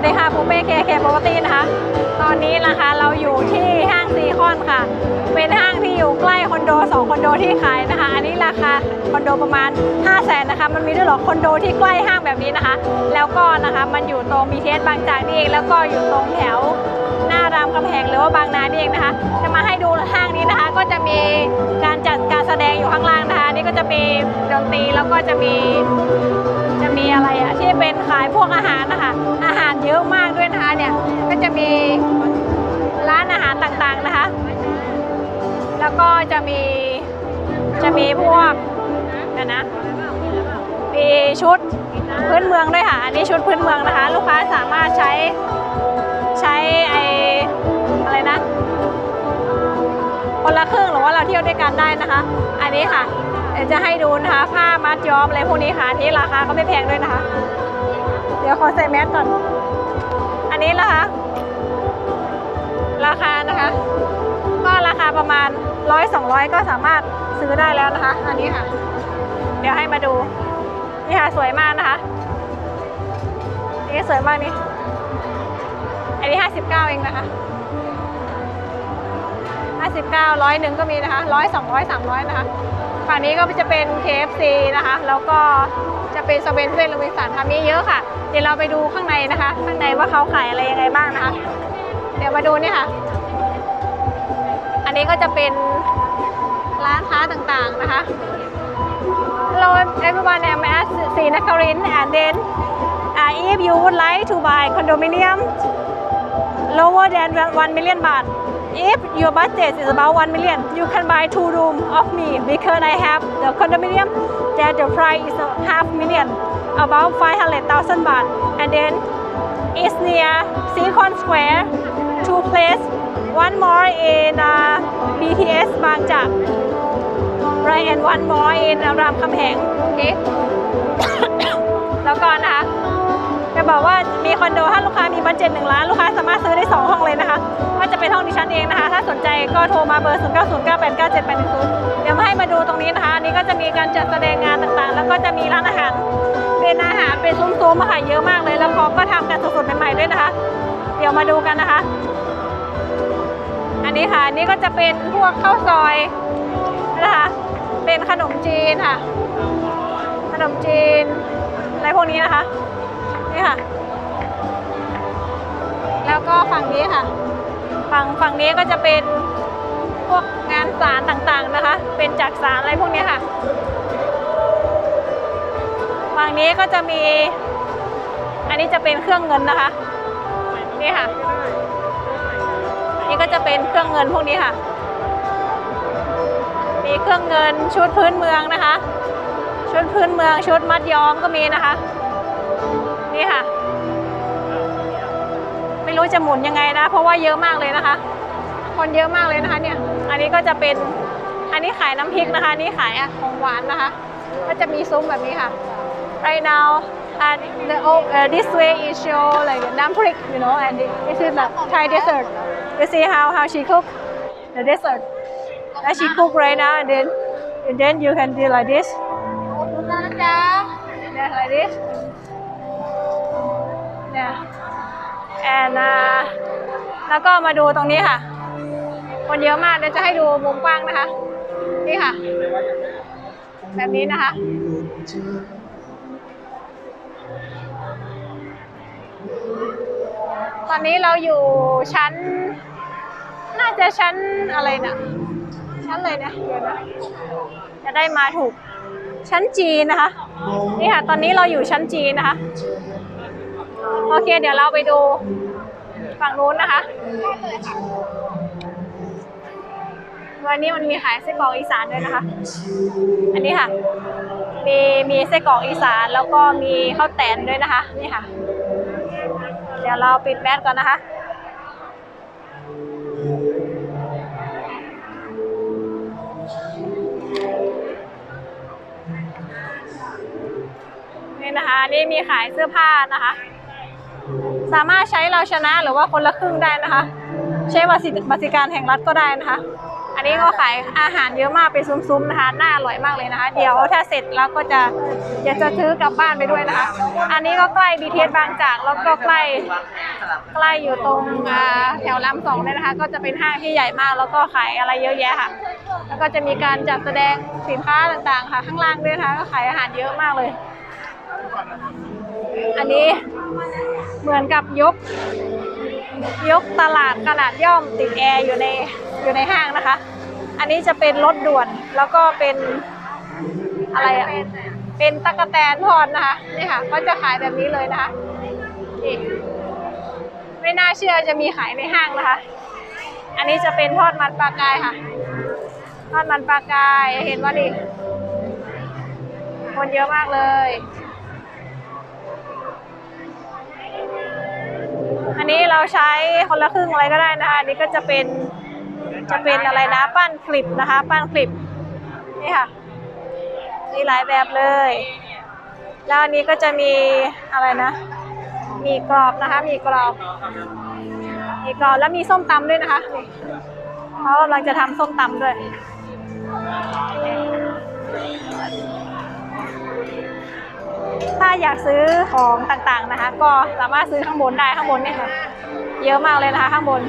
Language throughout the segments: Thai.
วัสดีค่ะปูเป้เคเคปรตีนะคะ ตอนนี้นะคะเราอยู่ที่ห้างซีคอนค่ะ เป็นห้างที่อยู่ใกล้คอนโด2คอนโดที่ขายนะคะ อันนี้ราคาคอนโดประมาณ 5 0 0แสนนะคะ มันมีด้วยหรอคอนโดที่ใกล้ห้างแบบนี้นะคะ แล้วก็นะคะมันอยู่ตรงบีเทสบางจากนี่เองแล้วก็อยู่ตรงแถวหน้ารามคำแหงหรือว่าบางนานี่เองนะคะ จะมาให้ดูห้างนี้นะคะก็จะมี มีดนตรีแล้วก็จะมีจะมีอะไรอะที่เป็นขายพวกอาหารนะคะอาหารเยอะมากด้วยนะคะเนี่ยก็จะมีร้านอาหารต่างๆนะคะ แล้วก็จะมีจะมีพวกนะนะมีชุดพื้นเมืองด้วยค่ะอันนี้ชุดพื้นเมืองนะคะ ลูกค้าสามารถใช้ใช้ไออะไรนะคนละครึ่งหรือว่าเราเที่ยวด้วยกันได้นะคะ อันนี้ค่ะ ดี๋ยวจะให้ดูนะคะ ผ้ามัดย้อมอะไรพวกนี้ค่ะนี้ราคาก็ไม่แพงด้วยนะคะ เดี๋ยวขอใส่แมสก่อน อันนี้นะคะ ราคานะคะ ก็ราคาประมาณร้อยสองร้อยก็สามารถซื้อได้แล้วนะคะ อันนี้ค่ะ เดี๋ยวให้มาดู นี่ค่ะสวยมากนะคะ นี่สวยมากนี่ อันนี้ห้าสิบเก้าเองนะคะ59ร้อยหนึ่งก็มีนะคะร้อยสองร้อยสามร้อยนะคะ ฝั่งนี้ก็จะเป็น KFC นะคะ แล้วก็จะเป็นสเวนเซนหรือวิสันค่ะมีเยอะค่ะ เดี๋ยวเราไปดูข้างในนะคะ ข้างในว่าเขาขายอะไรยังไงบ้างนะคะ เดี๋ยวมาดูนี่ค่ะ อันนี้ก็จะเป็นร้านค้าต่างๆนะคะ Hello everyone I'm at Sinakarin and then uh, if you would like to buy condominium lower than 1 million baht if your budget is about 1 million you can buy two room of me because I have the condominium that the price is half million about 500,000 baht and then it's near Silicon Square two place one more in uh, BTS บางจาก right and one more in รามคำแหงโอเคแล้วก็นะคะจะบอกว่ามีคอนโดถ้าลูกค้ามีบัตเจ็ตหนึ่งล้าน ลูกค้าสามารถซื้อได้ 2 ห้องเลยนะคะ ว่าจะเป็นห้องดิฉันเองนะคะ ถ้าสนใจก็โทรมาเบอร์ 0 9 0 9 8 9 7 8 1 0เดี๋ยวมาให้มาดูตรงนี้นะคะอันนี้ก็จะมีการจัดแสดงงานต่างๆ แล้วก็จะมีร้านอาหารเป็นอาหารเป็นซุ้มๆอาหารเยอะมากเลย แล้วเขาก็ทำกันสดๆใหม่ๆด้วยนะคะ เดี๋ยวมาดูกันนะคะ อันนี้ค่ะอันนี้ก็จะเป็นพวกข้าวซอยนะคะเป็นขนมจีนค่ะ ขนมจีนอะไรพวกนี้นะคะนี่ค่ะ แล้วก็ฝั่งนี้ค่ะ ฝั่งฝั่งนี้ก็จะเป็นพวกงานสารต่างๆนะคะ เป็นจักสารอะไรพวกนี้ค่ะฝั่งนี้ก็จะมี อันนี้จะเป็นเครื่องเงินนะคะ นี่ค่ะ นี่ก็จะเป็นเครื่องเงินพวกนี้ค่ะ มีเครื่องเงินชุดพื้นเมืองนะคะ ชุดพื้นเมืองชุดมัดย้อมก็มีนะคะ นี่ค่ะ รู้จะหมุนยังไงนะ เพราะว่าเยอะมากเลยนะคะ คนเยอะมากเลยนะคะเนี่ย อันนี้ก็จะเป็น อันนี้ขายน้ำพริกนะคะนนี้ขายของหวานนะคะ ก็จะมีซุ้มแบบนี้ค่ะ right now and the oh, uh, this way is show like the น้ำพริก you know and this is like Thai dessert you see how how she cook the dessert and she cook right now and then and then you can do like this นะจ๊ะ like this yeah and อ่าแล้วก็มาดูตรงนี้ค่ะ คนเยอะมากเดี๋ยวจะให้ดูมุมกว้างนะคะ นี่ค่ะ แบบนี้นะคะ ตอนนี้เราอยู่ชั้น น่าจะชั้นอะไรนะชั้นเลยนะเดี๋ยวนะจะได้มาถูกชั้นจีนนะคะ นี่ค่ะ ตอนนี้เราอยู่ชั้นจีนนะคะ โอเค เดี๋ยวเราไปดูฝั่งนู้นนะคะ วันนี้มันมีขายไส้กรอกอีสานด้วยนะคะ อันนี้ค่ะ มีมีไส้กรอกอีสานแล้วก็มีข้าวแตนด้วยนะคะ นี่ค่ะ เดี๋ยวเราปิดแมสก่อนนะคะนี่นะคะนี่มีขายเสื้อผ้านะคะ สามารถใช้เราชนะหรือว่าคนละครึ่งได้นะคะ ใช้บัตรสิบัตรการแห่งรัฐก็ได้นะคะ อันนี้ก็ขายอาหารเยอะมากเป็นซุ้มๆนะคะน่าอร่อยมากเลยนะคะ เดี๋ยวถ้าเสร็จแล้วก็จะอยากจะซื้อกลับบ้านไปด้วยนะคะ อันนี้ก็ใกล้ BTS บางจากแล้วก็ใกล้ใกล้อยู่ตรงแถวลำสองเลยนะคะ ก็จะเป็นห้างที่ใหญ่มากแล้วก็ขายอะไรเยอะแยะค่ะ แล้วก็จะมีการจัดแสดงสินค้าต่างๆ ค่ะ ข้างล่างด้วยนะคะก็ขายอาหารเยอะมากเลย อันนี้ เหมือนกับยก ยกตลาดขนาดย่อมติดแอร์อยู่ในอยู่ในห้างนะคะ อันนี้จะเป็นรถด่วนแล้วก็เป็นอะไรอะเป็นตะกะแตนทอดนะคะนี่ค่ะก็จะขายแบบนี้เลยนะคะนี่ไม่น่าเชื่อจะมีขายในห้างนะคะ อันนี้จะเป็นทอดมันปลากายค่ะ ทอดมันปลากายเห็นว่าดิคนเยอะมากเลย เราใช้คนละครึ่งอะไรก็ได้นะคะอันนี้ก็จะเป็นจะเป็นอะไรนะปั้นคลิปนะคะ ปั้นคลิปนี่ค่ะมีหลายแบบเลย แล้วอันนี้ก็จะมีอะไรนะมีกรอบนะคะมีกรอบมีกรอบแล้วมีส้มตำด้วยนะคะเขากำลังจะทำส้มตำด้วยถ้าอยากซื้อของต่างๆนะคะ ก็สามารถซื้อข้างบนได้ข้างบนเนี่ยค่ะ เยอะมากเลยนะคะข้างบน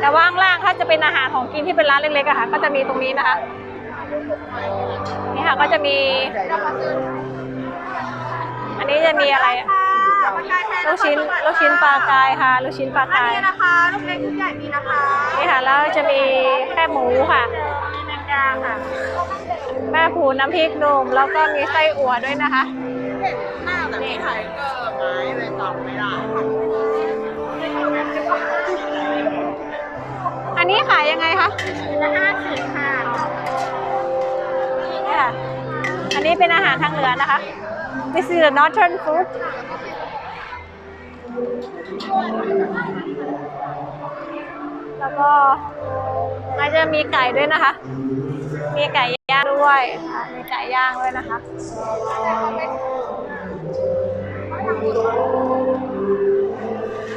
แต่ว่าข้างล่างถ้าจะเป็นอาหารของกินที่เป็นร้านเล็กๆอะค่ะ ก็จะมีตรงนี้นะคะ นี่ค่ะก็จะมี อันนี้จะมีอะไรอะลูกชิ้นลูกชิ้นปลากายค่ะลูกชิ้นปลากายนี่นะคะลูกเล็กลูกใหญ่มีนะคะนี่ค่ะแล้วจะมีแค่หมูค่ะแมงดาค่ะแม่ผูน้ำพริกหนุ่มแล้วก็มีไส้อั่วด้วยนะคะเห็นหน้าแต่ไม่ถ่ายก็ไม้ไปตอบไม่ได้ นนี้ขายยังไงคะละห้าสิบค่ะนี่ค่ะ อันนี้เป็นอาหารทางเหนือนะคะ This is the northern food แล้วก็อาจจะมีไก่ด้วยนะคะ มีไก่ย่างด้วยอะมีไก่ย่างด้วยนะคะ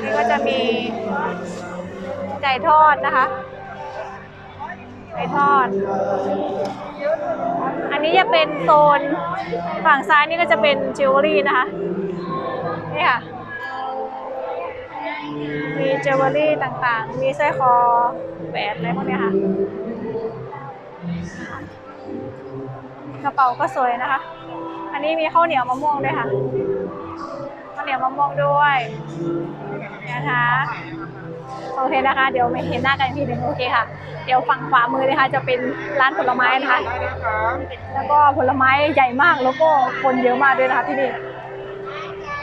นี่ก็จะมี ไก่ทอดนะคะ ไก่ทอด อันนี้จะเป็นโซนฝั่งซ้ายนี่ก็จะเป็นจิวเวลรี่นะคะ นี่ค่ะ มีจิวเวลรี่ต่างๆ มีสร้อยคอแหวนอะไรพวกนี้ค่ะ กระเป๋าก็สวยนะคะ อันนี้มีข้าวเหนียวมะม่วงด้วยค่ะข้าวเหนียวมะม่วงด้วยนะคะ โอเคนะคะ เดี๋ยวไม่เห็นหน้ากันอีกทีหนึ่งโอเคค่ะ เดี๋ยวฝั่งขวามือนะคะจะเป็นร้านผลไม้นะคะ แล้วก็ผลไม้ใหญ่มากแล้วก็คนเยอะมากด้วยนะคะที่นี่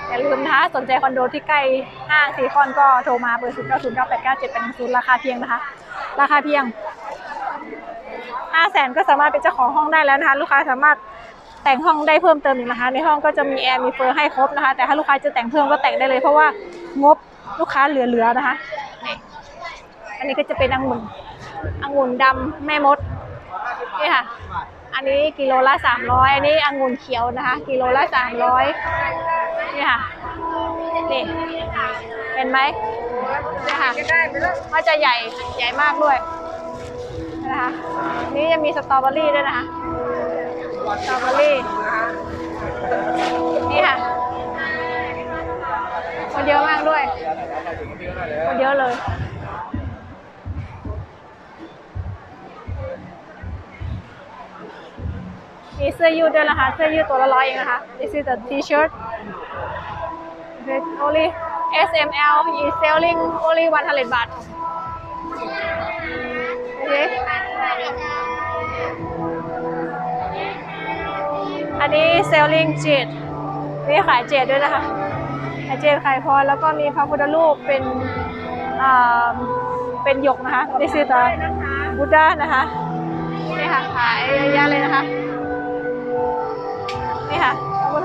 อย่าลืมนะคะสนใจคอนโดที่ใกล้ห้างซีคอนก็โทรมาเบอร์ศูนย์เก้าศูนย์เก้าแปดเก้าเจ็ดแปดหนึ่งศูนย์ราคาเพียงนะคะ ราคาเพียงห้าแสนก็สามารถเป็นเจ้าของห้องได้แล้วนะคะ ลูกค้าสามารถแต่งห้องได้เพิ่มเติมอีกนะคะ ในห้องก็จะมีแอร์มีเฟอร์ให้ครบนะคะ แต่ถ้าลูกค้าจะแต่งเพิ่มก็แต่งได้เลยเพราะว่างบลูกค้าเหลือๆนะคะ อันนี้ก็จะเป็นองุ่นองุ่นดำแม่มดนี่ค่ะ อันนี้กิโลละสามร้อยอันนี้องุ่นเขียวนะคะ กิโลละสามร้อยนี่ค่ะนี่เห็นไหมนี่ค่ะก็จะใหญ่ใหญ่มากด้วยนะคะนี่จะมีสตรอเบอรี่ด้วยนะคะสตรอเบอรี่นี่ค่ะคนเยอะมากด้วยคนเยอะเลย เสื้อยืดด้วยนะคะ เสื้อยืดตัวละร้อยเองนะคะ This is the t-shirt Okay, only S M L is selling only 100บาท Okay อันนี้ selling เจ็ดนี่ขายเจ็ดด้วยนะคะขายเจ็ดขายพรแล้วก็มีพระพุทธรูปเป็นอ่าเป็นหยกนะคะ This is the Buddha นะคะนี่ค่ะขายเยอะแยะเลยนะคะ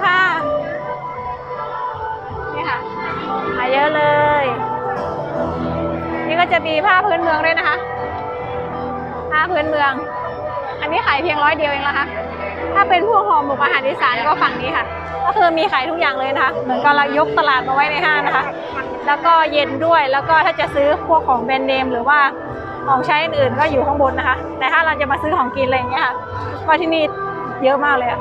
ค่ะ นี่ค่ะหาเยอะเลย นี่ก็จะมีผ้าพื้นเมืองด้วยนะคะ ผ้าพื้นเมือง อันนี้ขายเพียงร้อยเดียวเองนะคะ ถ้าเป็นพวกห่อหมกอาหารอีสานก็ฝั่งนี้ค่ะ ก็คือมีขายทุกอย่างเลยนะคะ เหมือนกับเรายกตลาดมาไว้ในห้างนะคะ แล้วก็เย็นด้วย แล้วก็ถ้าจะซื้อพวกของแบรนด์เนมหรือว่าของใช้อื่นๆก็อยู่ข้างบนนะคะ แต่ถ้าเราจะมาซื้อของกินอะไรอย่างเงี้ยค่ะก็ที่นี่เยอะมากเลยอะ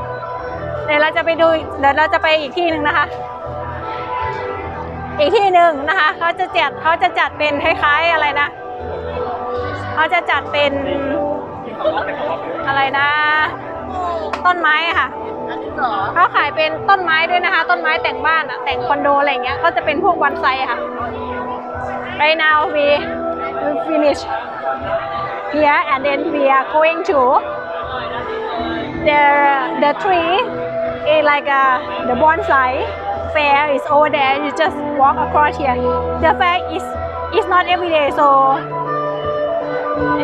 เดี๋ยวเราจะไปดูเดี๋ยวเราจะไปอีกที่หนึ่งนะคะ อีกที่หนึ่งนะคะเขาจะจัดเขาจะจัดเป็นคล้ายๆอะไรนะเขาจะจัดเป็นอะไรนะ ต้นไม้ค่ะเขาขายเป็นต้นไม้ด้วยนะคะ ต้นไม้แต่งบ้านอะแต่งคอนโดอะไรเงี้ยก็จะเป็นพวกวันไซค่ะ right now we we finish here and then we are going to the the tree is like a the bonsai fair is over there you just walk across here the fair is is not every day so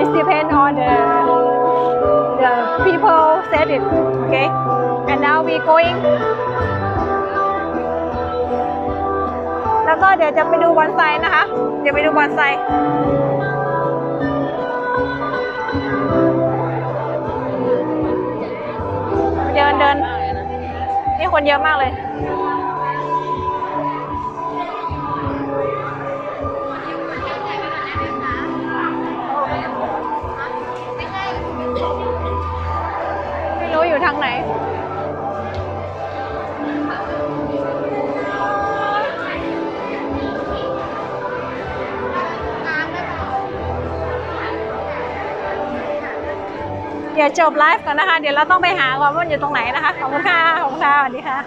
it depends on the the people said it okay and now we going แล้วก็เดี๋ยวจะไปดูบอนไซนะคะ เดี๋ยวไปดูบอนไซ คนเยอะมากเลย ไม่รู้อยู่ทางไหน ดี๋ยวจบไลฟ์ก่อนนะคะ เดี๋ยวเราต้องไปหาก่อนว่ามันอยู่ตรงไหนนะคะ ขอบคุณค่ะ ขอบคุณค่ะ สวัสดีค่ะ